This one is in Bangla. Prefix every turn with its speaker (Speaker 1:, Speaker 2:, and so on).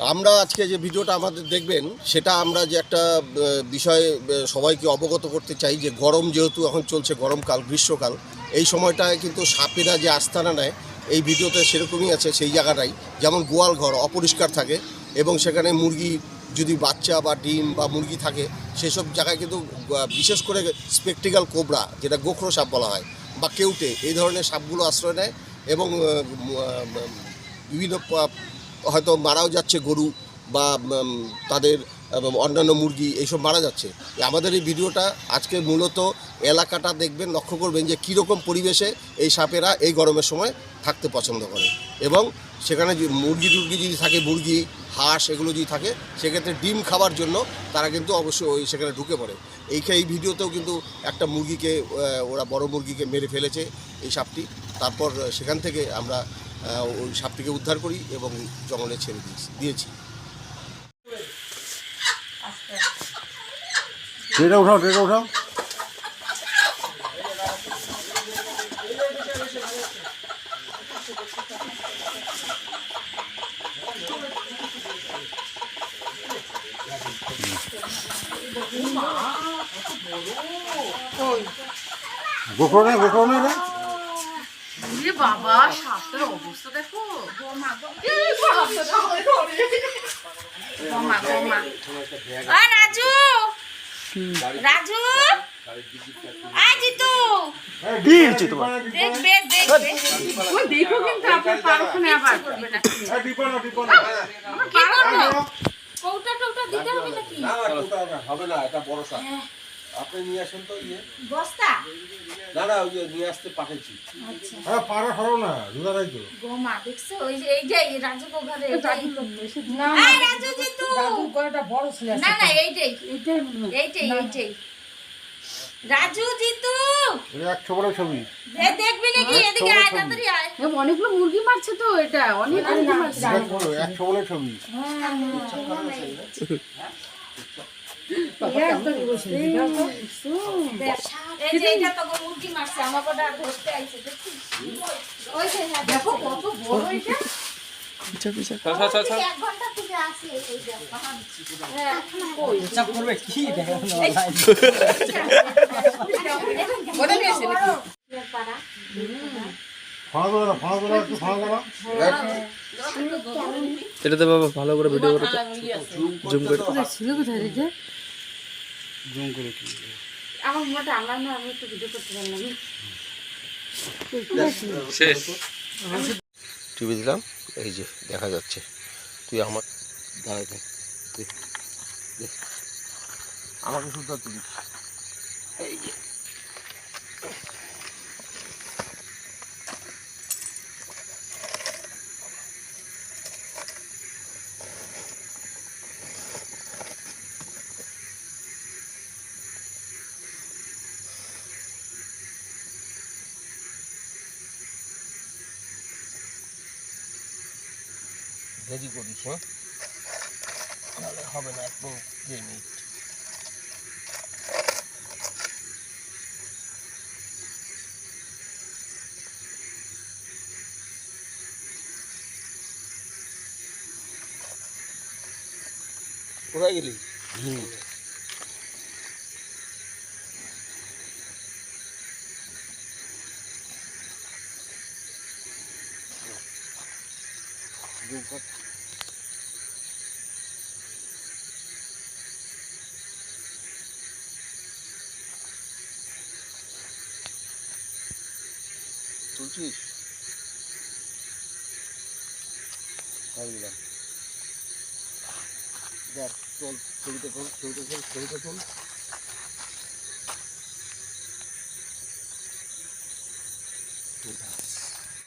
Speaker 1: আমরা আজকে যে ভিডিওটা আমাদের দেখবেন, সেটা আমরা যে একটা বিষয়ে সবাইকে অবগত করতে চাই যে গরম যেহেতু এখন চলছে, গরমকাল, গ্রীষ্মকাল, এই সময়টায় কিন্তু সাপেরা যে আস্তানা নেয়, এই ভিডিওতে সেরকমই আছে, সেই জায়গাটাই। যেমন গোয়াল ঘর অপরিষ্কার থাকে এবং সেখানে মুরগি যদি বাচ্চা বা ডিম বা মুরগি থাকে, সেসব জায়গায় কিন্তু বিশেষ করে স্পেকটিক্যাল কোবরা, যেটা গোখরো সাপ বলা হয়, বা কেউটে, এই ধরনের সাপগুলো আশ্রয় নেয় এবং বিভিন্ন হয়তো মারাও যাচ্ছে গরু বা তাদের অন্যান্য মুরগি, এইসব মারা যাচ্ছে। আমাদের এই ভিডিওটা আজকে মূলত এলাকাটা দেখবেন, লক্ষ্য করবেন যে কীরকম পরিবেশে এই সাপেরা এই গরমের সময় থাকতে পছন্দ করে। এবং সেখানে মুরগি টুরগি যদি থাকে, মুরগি, হাঁস এগুলো যদি থাকে, সেক্ষেত্রে ডিম খাওয়ার জন্য তারা কিন্তু অবশ্যই ওই সেখানে ঢুকে পড়ে। এই এই ভিডিওতেও কিন্তু একটা মুরগিকে ওরা বড় মুরগিকে মেরে ফেলেছে এই সাপটি। তারপর সেখান থেকে আমরা ওই সাপটিকে উদ্ধার করি এবং জঙ্গলে ছেড়ে দিয়েছি দিয়েছি।
Speaker 2: উঠাও ট্রেটা উঠাও। গোখরো নেই গোখরো নেই
Speaker 3: ওরে বাবা সাপটার অবস্থা দেখো। গোমা গোমা আ রাজু! রাজু! আয় জিতু!
Speaker 2: কি হচ্ছে তোমার।
Speaker 3: দেখ দেখ দেখ ওই দেখো কিন্তু আপনার পারখানে আবার করবে না। কি করব? কৌটা টৌটা দিতে হবে নাকি?
Speaker 1: হবে না এটা বড় সাপ। আপনি নিয়ে আসেন তো ইয়ে।
Speaker 3: বস্তা?
Speaker 1: না না ওই নিয়ে আসতে পাঠাচ্ছি
Speaker 2: হ্যাঁ পাড়া সরো না রোজা নাই
Speaker 3: গোমা দেখছ? ওই যে এই যে এই রাজু কো ঘরে এটাই। আয় রাজু জিতু। না না এইটাই। এইটাই এইটাই রাজু জিতু!
Speaker 2: একশো বড় ছবি।
Speaker 3: দেখবি নাকি? এদিকে আয় তাড়াতাড়ি আয়।
Speaker 4: অনেকগুলো মুরগি মারছে তো এটা অনেক মুরগি মারছে।
Speaker 2: একশো বড় ছবি।
Speaker 3: হ্যাঁ, বড় এটা হ্যাঁ
Speaker 5: এটাতে বাবা ভালো করে ভিডিও করে জুম করে
Speaker 4: ছিল কোথায় রে
Speaker 2: জুম করে কি?
Speaker 4: আমার মোটা আমার না আমি একটু ভিডিও করতে পারলাম।
Speaker 5: শেষ।
Speaker 1: টিভি দিলাম এই যে দেখা যাচ্ছে। তুই আমার দাঁড়ায় থাক দে, দে। আমাকে শুধু তুলি এই যে। দেরি করিস হ্যাঁ? নাহলে হবে না এক মিনিট মিনিট। কোথায় গেলি? হুম। তুলছিস দেখ চল ছবিতে চল ছবিতে চল ছবিতে চল